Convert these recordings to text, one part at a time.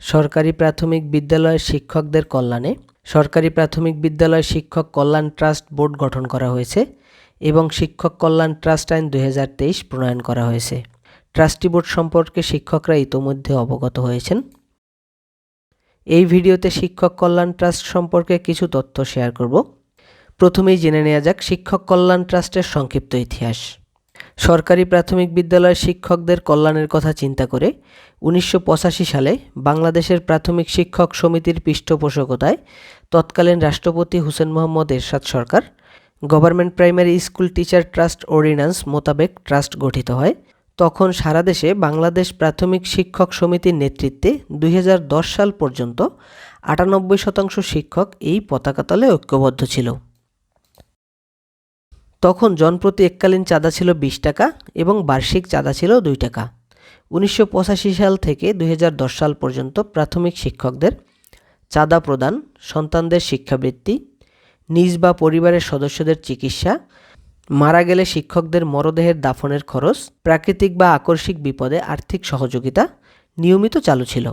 সরকারি প্রাথমিক বিদ্যালয়ের শিক্ষকদের কল্যাণে সরকারি প্রাথমিক বিদ্যালয় শিক্ষক কল্যাণ ট্রাস্ট বোর্ড গঠন করা হয়েছে এবং শিক্ষক কল্যাণ ট্রাস্ট আইন দুই প্রণয়ন করা হয়েছে। ট্রাস্টি বোর্ড সম্পর্কে শিক্ষকরা ইতোমধ্যে অবগত হয়েছেন। এই ভিডিওতে শিক্ষক কল্যাণ ট্রাস্ট সম্পর্কে কিছু তথ্য শেয়ার করব। প্রথমেই জেনে নেওয়া যাক শিক্ষক কল্যাণ ট্রাস্টের সংক্ষিপ্ত ইতিহাস। সরকারি প্রাথমিক বিদ্যালয়ের শিক্ষকদের কল্যাণের কথা চিন্তা করে উনিশশো পঁচাশি সালে বাংলাদেশের প্রাথমিক শিক্ষক সমিতির পৃষ্ঠপোষকতায় তৎকালীন রাষ্ট্রপতি হুসেন মোহাম্মদ এরশাদ সরকার, government primary school teacher trust ordinance মোতাবেক ট্রাস্ট গঠিত হয়। তখন সারা দেশে বাংলাদেশ প্রাথমিক শিক্ষক সমিতির নেতৃত্বে দুই হাজার দশ সাল পর্যন্ত আটানব্বই শতাংশ শিক্ষক এই পতাকাতলে ঐক্যবদ্ধ ছিল। তখন জনপ্রতি এককালীন চাঁদা ছিল বিশ টাকা এবং বার্ষিক চাঁদা ছিল দুই টাকা। উনিশশো পঁচাশি সাল থেকে দুই হাজার দশ সাল পর্যন্ত প্রাথমিক শিক্ষকদের চাঁদা প্রদান, সন্তানদের শিক্ষাবৃত্তি, নিজ বা পরিবারের সদস্যদের চিকিৎসা, মারা গেলে শিক্ষকদের মরদেহের দাফনের খরচ, প্রাকৃতিক বা আকস্মিক বিপদে আর্থিক সহযোগিতা নিয়মিত চালু ছিল।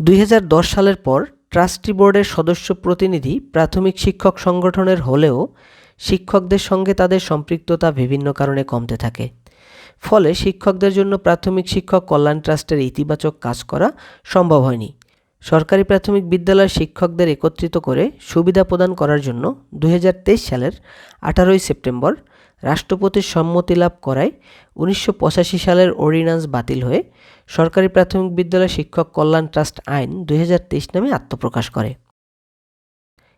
দুই হাজার দশ সালের পর ট্রাস্টি বোর্ডের সদস্য প্রতিনিধি প্রাথমিক শিক্ষক সংগঠনের হলেও শিক্ষকদের সঙ্গে তাদের সম্পৃক্ততা বিভিন্ন কারণে কমতে থাকে। ফলে শিক্ষকদের জন্য প্রাথমিক শিক্ষক কল্যাণ ট্রাস্টের ইতিবাচক কাজ করা সম্ভব হয়নি। সরকারি প্রাথমিক বিদ্যালয়ের শিক্ষকদের একত্রিত করে সুবিধা প্রদান করার জন্য দুহাজার তেইশ সালের আঠারোই সেপ্টেম্বর রাষ্ট্রপতির সম্মতি লাভ করায় উনিশশো পঁচাশি সালের অর্ডিন্যান্স বাতিল হয়ে সরকারি প্রাথমিক বিদ্যালয় শিক্ষক কল্যাণ ট্রাস্ট আইন দু হাজার তেইশ নামে আত্মপ্রকাশ করে।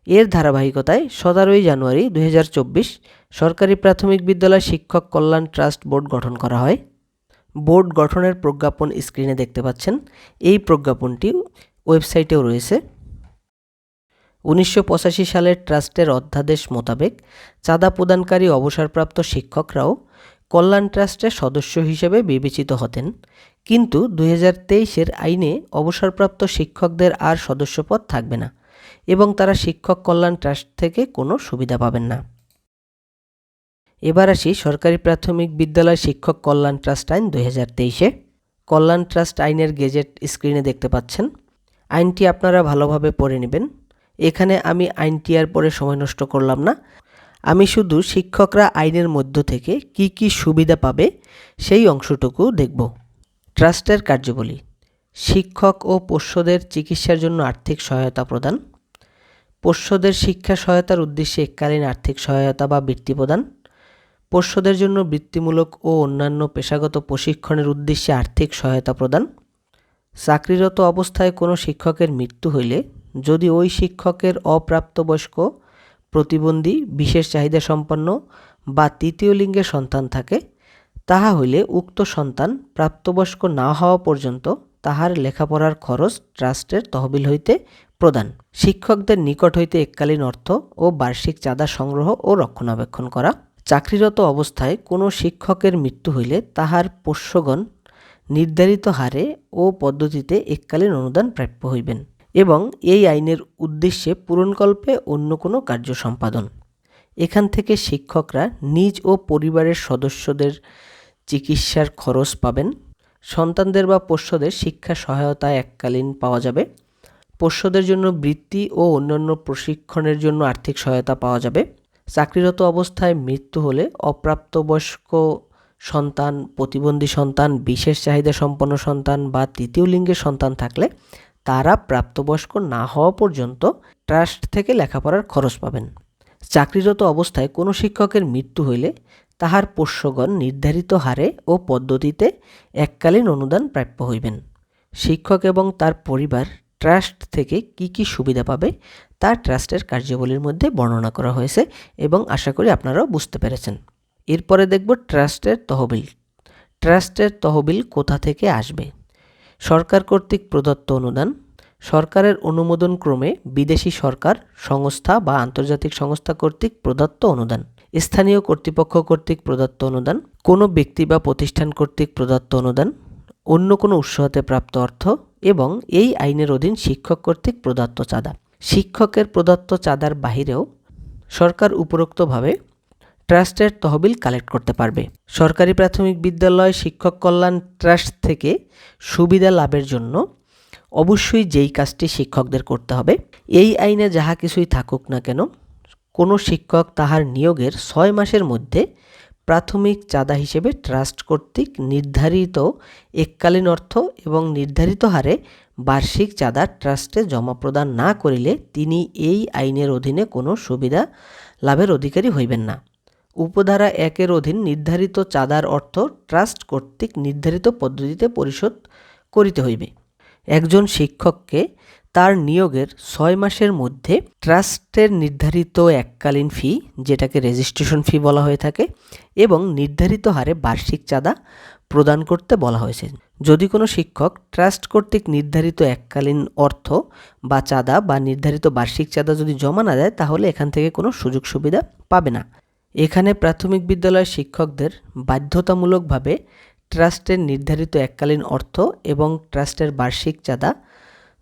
এর ধারাবাহিকতায় সতেরোই জানুয়ারি দুই হাজার চব্বিশ সরকারি প্রাথমিক বিদ্যালয় শিক্ষক কল্যাণ ট্রাস্ট বোর্ড গঠন করা হয়। বোর্ড গঠনের প্রজ্ঞাপন স্ক্রিনে দেখতে পাচ্ছেন। এই প্রজ্ঞাপনটি ওয়েবসাইটেও রয়েছে। উনিশশো পঁচাশি সালের ট্রাস্টের অধ্যাদেশ মোতাবেক চাঁদা প্রদানকারী অবসরপ্রাপ্ত শিক্ষকরাও কল্যাণ ট্রাস্টের সদস্য হিসেবে বিবেচিত হতেন। কিন্তু দুই এর আইনে অবসরপ্রাপ্ত শিক্ষকদের আর সদস্যপদ থাকবে না। এবং তারা শিক্ষক কল্যাণ ট্রাস্ট থেকে কোনো সুবিধা পাবেন না। এবার আসি সরকারি প্রাথমিক বিদ্যালয় শিক্ষক কল্যাণ ট্রাস্ট আইন দুই হাজার তেইশে। কল্যাণ ট্রাস্ট আইনের গেজেট স্ক্রিনে দেখতে পাচ্ছেন। আইনটি আপনারা ভালোভাবে পড়ে নেবেন। এখানে আমি আইনটি আর পরে সময় নষ্ট করলাম না। আমি শুধু শিক্ষকরা আইনের মধ্য থেকে কি কি সুবিধা পাবে সেই অংশটুকু দেখব। ট্রাস্টের কার্যবলী। শিক্ষক ও পোষ্যদের চিকিৎসার জন্য আর্থিক সহায়তা প্রদান। পোষ্যদের শিক্ষা সহায়তার উদ্দেশ্যে এককালীন আর্থিক সহায়তা বা বৃত্তি প্রদান। পোষ্যদের জন্য বৃত্তিমূলক ও অন্যান্য পেশাগত প্রশিক্ষণের উদ্দেশ্যে আর্থিক সহায়তা প্রদান। চাকরিরত অবস্থায় কোনো শিক্ষকের মৃত্যু হইলে যদি ওই শিক্ষকের অপ্রাপ্তবয়স্ক, প্রতিবন্ধী, বিশেষ চাহিদা সম্পন্ন বা তৃতীয় লিঙ্গের সন্তান থাকে, তাহা হইলে উক্ত সন্তান প্রাপ্তবয়স্ক না হওয়া পর্যন্ত তাহার লেখাপড়ার খরচ ট্রাস্টের তহবিল হইতে প্রদান। শিক্ষকদের নিকট হইতে এককালীন অর্থ ও বার্ষিক চাঁদা সংগ্রহ ও রক্ষণাবেক্ষণ করা। চাকরিরত অবস্থায় কোনো শিক্ষকের মৃত্যু হইলে তাহার পোষ্যগণ নির্ধারিত হারে ও পদ্ধতিতে এককালীন অনুদান প্রাপ্য হইবেন এবং এই আইনের উদ্দেশ্যে পূরণকল্পে অন্য কোনো কার্য সম্পাদন। এখান থেকে শিক্ষকরা নিজ ও পরিবারের সদস্যদের চিকিৎসার খরচ পাবেন। সন্তানদের বা পোষ্যদের শিক্ষা সহায়তা এককালীন পাওয়া যাবে। পোষ্যদের জন্য বৃত্তি ও অন্যান্য প্রশিক্ষণের জন্য আর্থিক সহায়তা পাওয়া যাবে। চাকরিরত অবস্থায় মৃত্যু হলে অপ্রাপ্তবয়স্ক সন্তান, প্রতিবন্ধী সন্তান, বিশেষ চাহিদা সম্পন্ন সন্তান বা তৃতীয় লিঙ্গের সন্তান থাকলে তারা প্রাপ্তবয়স্ক না হওয়া পর্যন্ত ট্রাস্ট থেকে লেখাপড়ার খরচ পাবেন। চাকরিরত অবস্থায় কোনো শিক্ষকের মৃত্যু হইলে তাহার পোষ্যগণ নির্ধারিত হারে ও পদ্ধতিতে এককালীন অনুদান প্রাপ্য হইবেন। শিক্ষক এবং তার পরিবার ট্রাস্ট থেকে কি কি সুবিধা পাবে তা ট্রাস্টের কার্যাবলীর মধ্যে বর্ণনা করা হয়েছে এবং আশা করি আপনারাও বুঝতে পেরেছেন। এরপরে দেখব ট্রাস্টের তহবিল। ট্রাস্টের তহবিল কোথা থেকে আসবে? সরকার কর্তৃক প্রদত্ত অনুদান। সরকারের অনুমোদন ক্রমে বিদেশি সরকার, সংস্থা বা আন্তর্জাতিক সংস্থা কর্তৃক প্রদত্ত অনুদান। স্থানীয় কর্তৃপক্ষ কর্তৃক প্রদত্ত অনুদান, কোনো ব্যক্তি বা প্রতিষ্ঠান কর্তৃক প্রদত্ত অনুদান, অন্য কোনো উৎস হতে প্রাপ্ত অর্থ এবং এই আইনের অধীন শিক্ষক কর্তৃক প্রদত্ত চাঁদা। শিক্ষকের প্রদত্ত চাঁদার বাহিরেও সরকার উপরোক্তভাবে ট্রাস্টের তহবিল কালেক্ট করতে পারবে। সরকারি প্রাথমিক বিদ্যালয় শিক্ষক কল্যাণ ট্রাস্ট থেকে সুবিধা লাভের জন্য অবশ্যই যেই কাজটি শিক্ষকদের করতে হবে, এই আইনে যাহা কিছুই থাকুক না কেন কোনো শিক্ষক তাহার নিয়োগের ছয় মাসের মধ্যে প্রাথমিক চাঁদা হিসেবে ট্রাস্ট কর্তৃক নির্ধারিত এককালীন অর্থ এবং নির্ধারিত হারে বার্ষিক চাঁদা ট্রাস্টে জমা প্রদান না করিলে তিনি এই আইনের অধীনে কোনো সুবিধা লাভের অধিকারী হইবেন না। উপধারা একের অধীন নির্ধারিত চাঁদার অর্থ ট্রাস্ট কর্তৃক নির্ধারিত পদ্ধতিতে পরিশোধ করিতে হইবে। একজন শিক্ষককে তার নিয়োগের ছয় মাসের মধ্যে ট্রাস্টের নির্ধারিত এককালীন ফি, যেটাকে রেজিস্ট্রেশন ফি বলা হয়ে থাকে, এবং নির্ধারিত হারে বার্ষিক চাঁদা প্রদান করতে বলা হয়েছে। যদি কোনো শিক্ষক ট্রাস্ট কর্তৃক নির্ধারিত এককালীন অর্থ বা চাঁদা বা নির্ধারিত বার্ষিক চাঁদা যদি জমা না দেয়, তাহলে এখান থেকে কোনো সুযোগ সুবিধা পাবে না। এখানে প্রাথমিক বিদ্যালয়ের শিক্ষকদের বাধ্যতামূলকভাবে ট্রাস্টের নির্ধারিত এককালীন অর্থ এবং ট্রাস্টের বার্ষিক চাঁদা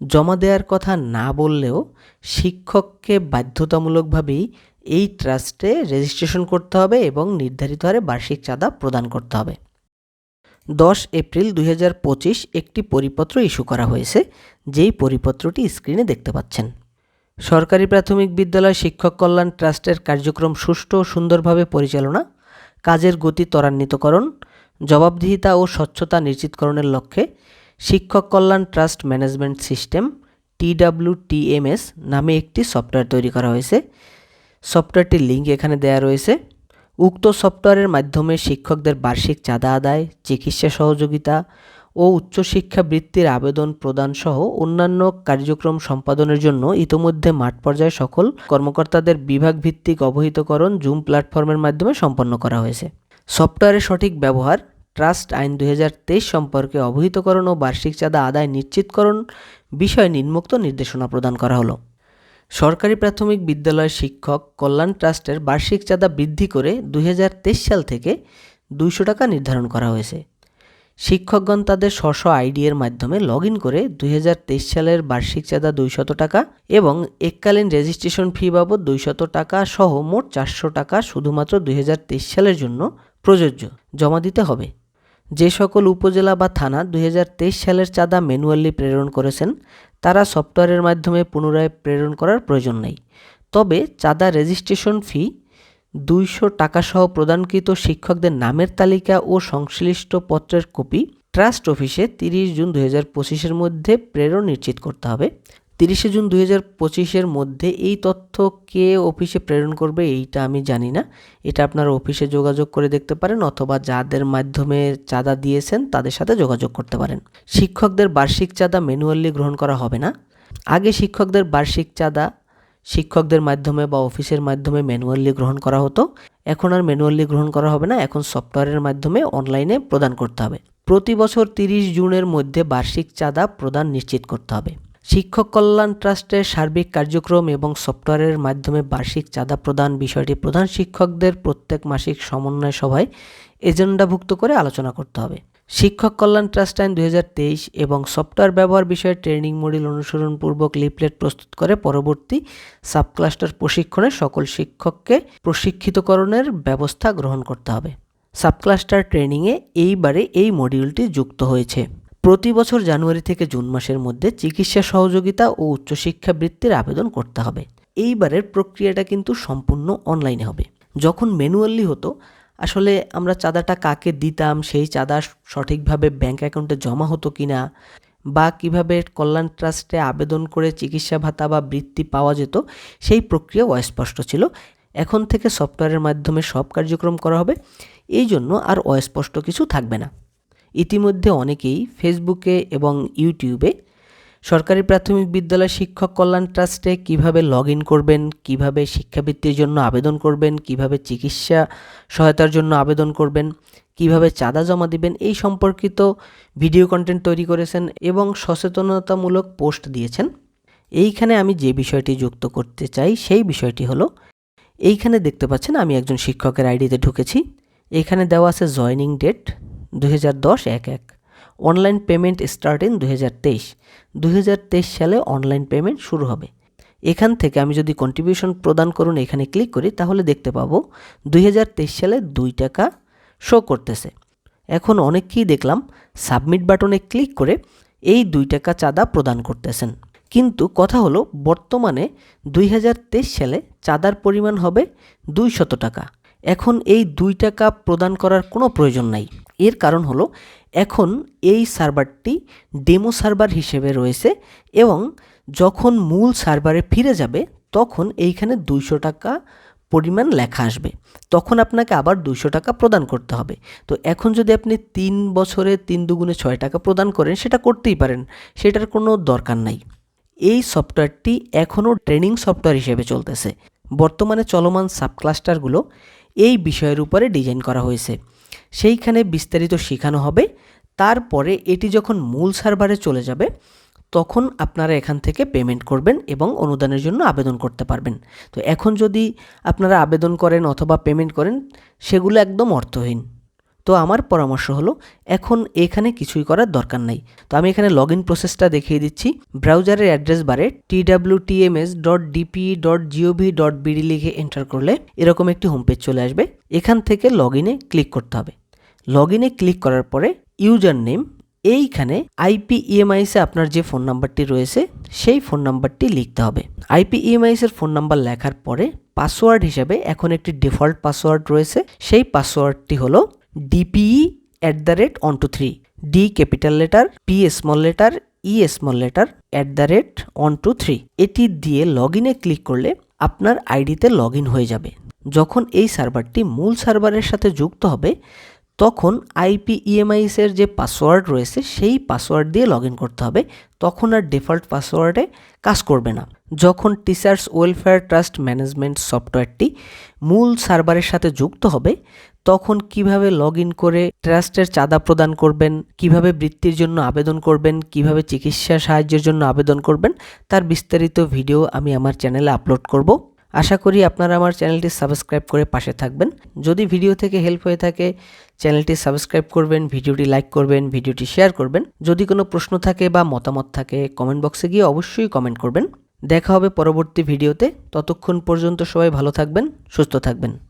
জমা দেওয়ার কথা না বললেও শিক্ষককে বাধ্যতামূলকভাবেই এই ট্রাস্টে রেজিস্ট্রেশন করতে হবে এবং নির্ধারিত হারে বার্ষিক চাঁদা প্রদান করতে হবে। দশ এপ্রিল দুই হাজার পঁচিশ একটি পরিপত্র ইস্যু করা হয়েছে, যেই পরিপত্রটি স্ক্রিনে দেখতে পাচ্ছেন। সরকারি প্রাথমিক বিদ্যালয় শিক্ষক কল্যাণ ট্রাস্টের কার্যক্রম সুষ্ঠু ও সুন্দরভাবে পরিচালনা, কাজের গতি ত্বরান্বিতকরণ, জবাবদিহিতা ও স্বচ্ছতা নিশ্চিতকরণের লক্ষ্যে শিক্ষক কল্যাণ ট্রাস্ট ম্যানেজমেন্ট সিস্টেম, টিডাব্লিউটিএমএস নামে একটি সফটওয়্যার তৈরি করা হয়েছে। সফটওয়্যারটির লিঙ্ক এখানে দেয়া রয়েছে। উক্ত সফটওয়্যারের মাধ্যমে শিক্ষকদের বার্ষিক চাঁদা আদায়, চিকিৎসা সহযোগিতা ও উচ্চশিক্ষা বৃত্তির আবেদন প্রদান সহ অন্যান্য কার্যক্রম সম্পাদনের জন্য ইতোমধ্যে মাঠ পর্যায়ে সকল কর্মকর্তাদের বিভাগ ভিত্তিক অবহিতকরণ জুম প্ল্যাটফর্মের মাধ্যমে সম্পন্ন করা হয়েছে। সফটওয়্যারের সঠিক ব্যবহার ট্রাস্ট আইন দুই হাজার তেইশ সম্পর্কে অবহিতকরণ ও বার্ষিক চাঁদা আদায় নিশ্চিতকরণ বিষয়ে নিম্নোক্ত নির্দেশনা প্রদান করা হলো। সরকারি প্রাথমিক বিদ্যালয় শিক্ষক কল্যাণ ট্রাস্টের বার্ষিক চাঁদা বৃদ্ধি করে দুই হাজার তেইশ সাল থেকে দুইশো টাকা নির্ধারণ করা হয়েছে। শিক্ষকগণ তাদের স্ব আইডি এর মাধ্যমে লগ ইন করে দুই হাজার তেইশ সালের বার্ষিক চাঁদা দুইশত টাকা এবং এককালীন রেজিস্ট্রেশন ফি বাবদ দুইশত টাকা সহ মোট চারশো টাকা শুধুমাত্র দুই হাজার তেইশ সালের জন্য প্রযোজ্য, জমা দিতে হবে। যে সকল উপজেলা বা থানা দুই হাজার তেইশ সালের চাঁদা ম্যানুয়ালি প্রেরণ করেছেন, তারা সফটওয়্যারের মাধ্যমে পুনরায় প্রেরণ করার প্রয়োজন নেই। তবে চাঁদা রেজিস্ট্রেশন ফি, দুইশো টাকাসহ প্রদানকৃত শিক্ষকদের নামের তালিকা ও সংশ্লিষ্ট পত্রের কপি ট্রাস্ট অফিসে তিরিশ জুন দু হাজার পঁচিশের মধ্যে প্রেরণ নিশ্চিত করতে হবে। তিরিশে জুন দুই হাজার পঁচিশের মধ্যে এই তথ্য কে অফিসে প্রেরণ করবে এইটা আমি জানি না। এটা আপনারা অফিসে যোগাযোগ করে দেখতে পারেন অথবা যাদের মাধ্যমে চাঁদা দিয়েছেন তাদের সাথে যোগাযোগ করতে পারেন। শিক্ষকদের বার্ষিক চাঁদা ম্যানুয়ালি গ্রহণ করা হবে না। আগে শিক্ষকদের বার্ষিক চাঁদা শিক্ষকদের মাধ্যমে বা অফিসের মাধ্যমে ম্যানুয়ালি গ্রহণ করা হতো। এখন আর ম্যানুয়ালি গ্রহণ করা হবে না, এখন সফটওয়্যারের মাধ্যমে অনলাইনে প্রদান করতে হবে। প্রতি বছর তিরিশ জুনের মধ্যে বার্ষিক চাঁদা প্রদান নিশ্চিত করতে হবে। শিক্ষক কল্যাণ ট্রাস্টের সার্বিক কার্যক্রম এবং সফটওয়্যারের মাধ্যমে বার্ষিক চাঁদা প্রদান বিষয়টি প্রধান শিক্ষকদের প্রত্যেক মাসিক সমন্বয় সভায় এজেন্ডাভুক্ত করে আলোচনা করতে হবে। শিক্ষক কল্যাণ ট্রাস্ট আইন দু হাজার তেইশ এবং সফটওয়্যার ব্যবহার বিষয়ে ট্রেনিং মডিউল অনুসরণপূর্বক লিফলেট প্রস্তুত করে পরবর্তী সাবক্লাস্টার প্রশিক্ষণে সকল শিক্ষককে প্রশিক্ষিতকরণের ব্যবস্থা গ্রহণ করতে হবে। সাবক্লাস্টার ট্রেনিংয়ে এইবারে এই মডিউলটি যুক্ত হয়েছে। প্রতি বছর জানুয়ারি থেকে জুন মাসের মধ্যে চিকিৎসা সহযোগিতা ও উচ্চশিক্ষা বৃত্তির আবেদন করতে হবে। এইবারের প্রক্রিয়াটা কিন্তু সম্পূর্ণ অনলাইনে হবে। যখন ম্যানুয়ালি হতো, আসলে আমরা চাঁদাটা কাকে দিতাম, সেই চাঁদা সঠিকভাবে ব্যাংক অ্যাকাউন্টে জমা হতো কি না বা কীভাবে কল্যাণ ট্রাস্টে আবেদন করে চিকিৎসা ভাতা বা বৃত্তি পাওয়া যেত, সেই প্রক্রিয়া অস্পষ্ট ছিল। এখন থেকে সফটওয়্যারের মাধ্যমে সব কার্যক্রম করা হবে। এই জন্য আর অস্পষ্ট কিছু থাকবে না। ইতিমধ্যে অনেকেই ফেসবুকে এবং ইউটিউবে সরকারি প্রাথমিক বিদ্যালয় শিক্ষক কল্যাণ ট্রাস্টে কীভাবে লগ ইন করবেন, কীভাবে শিক্ষাবৃত্তির জন্য আবেদন করবেন, কীভাবে চিকিৎসা সহায়তার জন্য আবেদন করবেন, কীভাবে চাঁদা জমা দিবেন, এই সম্পর্কিত ভিডিও কন্টেন্ট তৈরি করেছেন এবং সচেতনতামূলক পোস্ট দিয়েছেন। এইখানে আমি যে বিষয়টি যুক্ত করতে চাই, সেই বিষয়টি হলো, এইখানে দেখতে পাচ্ছেন আমি একজন শিক্ষকের আইডিতে ঢুকেছি। এখানে দেওয়া আছে জয়নিং ডেট। হাজার দশ এক এক। অনলাইন পেমেন্ট স্টার্ট ইন দু হাজার তেইশ। দু হাজার তেইশ সালে অনলাইন পেমেন্ট শুরু হবে। এখান থেকে আমি যদি কন্ট্রিবিউশন প্রদান করুন, এখানে ক্লিক করি, তাহলে দেখতে পাবো দুই হাজার তেইশ সালে দুই টাকা শো করতেছে। এখন অনেককেই দেখলাম সাবমিট বাটনে ক্লিক করে এই দুই টাকা চাঁদা প্রদান করতেছেন। কিন্তু কথা হলো, বর্তমানে দুই হাজার তেইশ সালে চাঁদার পরিমাণ হবে দুইশত টাকা। এখন এই দুই টাকা প্রদান করার কোনো প্রয়োজন নাই। এর কারণ হলো, এখন এই সার্ভারটি ডেমো সার্ভার হিসেবে রয়েছে এবং যখন মূল সার্ভারে ফিরে যাবে, তখন এইখানে দুইশো টাকা পরিমাণ লেখা আসবে। তখন আপনাকে আবার দুইশো টাকা প্রদান করতে হবে। তো এখন যদি আপনি তিন বছরে তিন দুগুণে ছয় টাকা প্রদান করেন, সেটা করতেই পারেন। সেটার কোনো দরকার নাই। এই সফটওয়্যারটি এখনও ট্রেনিং সফটওয়্যার হিসেবে চলতেছে। বর্তমানে চলমান সাবক্লাস্টারগুলো এই বিষয়ের উপরে ডিজাইন করা হয়েছে। সেইখানে বিস্তারিত শেখানো হবে। তারপরে এটি যখন মূল সার্ভারে চলে যাবে, তখন আপনারা এখান থেকে পেমেন্ট করবেন এবং অনুদানের জন্য আবেদন করতে পারবেন। তো এখন যদি আপনারা আবেদন করেন অথবা পেমেন্ট করেন, সেগুলো একদম অর্থহীন। তো আমার পরামর্শ হলো, এখন এখানে কিছুই করার দরকার নাই। তো আমি এখানে লগ ইন প্রসেসটা দেখিয়ে দিচ্ছি। ব্রাউজারের অ্যাড্রেস বারে T W TMS dot DP dot GOV dot BD লিখে এন্টার করলে এরকম একটি হোম পেজ চলে আসবে। এখান থেকে লগ ইনে ক্লিক করতে হবে। লগ ইনে ক্লিক করার পরে ইউজার নেম এইখানে আইপি ইএমআইসে আপনার যে ফোন নাম্বারটি রয়েছে, সেই ফোন নাম্বারটি লিখতে হবে। আইপি ইএমআইসের ফোন নাম্বার লেখার পরে পাসওয়ার্ড হিসাবে এখন একটি ডিফল্ট পাসওয়ার্ড রয়েছে। সেই পাসওয়ার্ডটি হলো DPE at the rate one two three D capital letter P small letter E small letter at the rate one two three এটি দিয়ে লগ ইনে ক্লিক করলে আপনার আইডিতে লগ ইন হয়ে যাবে। যখন এই সার্ভারটি মূল সার্ভারের সাথে যুক্ত হবে, তখন আইপি ইএমআইসের যে পাসওয়ার্ড রয়েছে, সেই পাসওয়ার্ড দিয়ে লগ ইন করতে হবে। তখন আর ডিফল্ট পাসওয়ার্ডে কাজ করবে না। যখন টিচার্স ওয়েলফেয়ার ট্রাস্ট ম্যানেজমেন্ট সফটওয়্যারটি মূল সার্ভারের সাথে যুক্ত হবে তখন কীভাবে লগ ইন করে ট্রাস্টের চাঁদা প্রদান করবেন, কীভাবে বৃত্তির জন্য আবেদন করবেন, কীভাবে চিকিৎসা সাহায্যের জন্য আবেদন করবেন, তার বিস্তারিত ভিডিও আমি আমার চ্যানেলে আপলোড করব। আশা করি আপনারা আমার চ্যানেলটি সাবস্ক্রাইব করে পাশে থাকবেন। যদি ভিডিও থেকে হেল্প হয়ে থাকে চ্যানেলটি সাবস্ক্রাইব করবেন ভিডিওটি লাইক করবেন ভিডিওটি শেয়ার করবেন। যদি কোনো প্রশ্ন থাকে বা মতামত থাকে কমেন্ট বক্সে গিয়ে অবশ্যই কমেন্ট করবেন। দেখা হবে পরবর্তী ভিডিওতে ততক্ষণ পর্যন্ত সবাই ভালো থাকবেন, সুস্থ থাকবেন।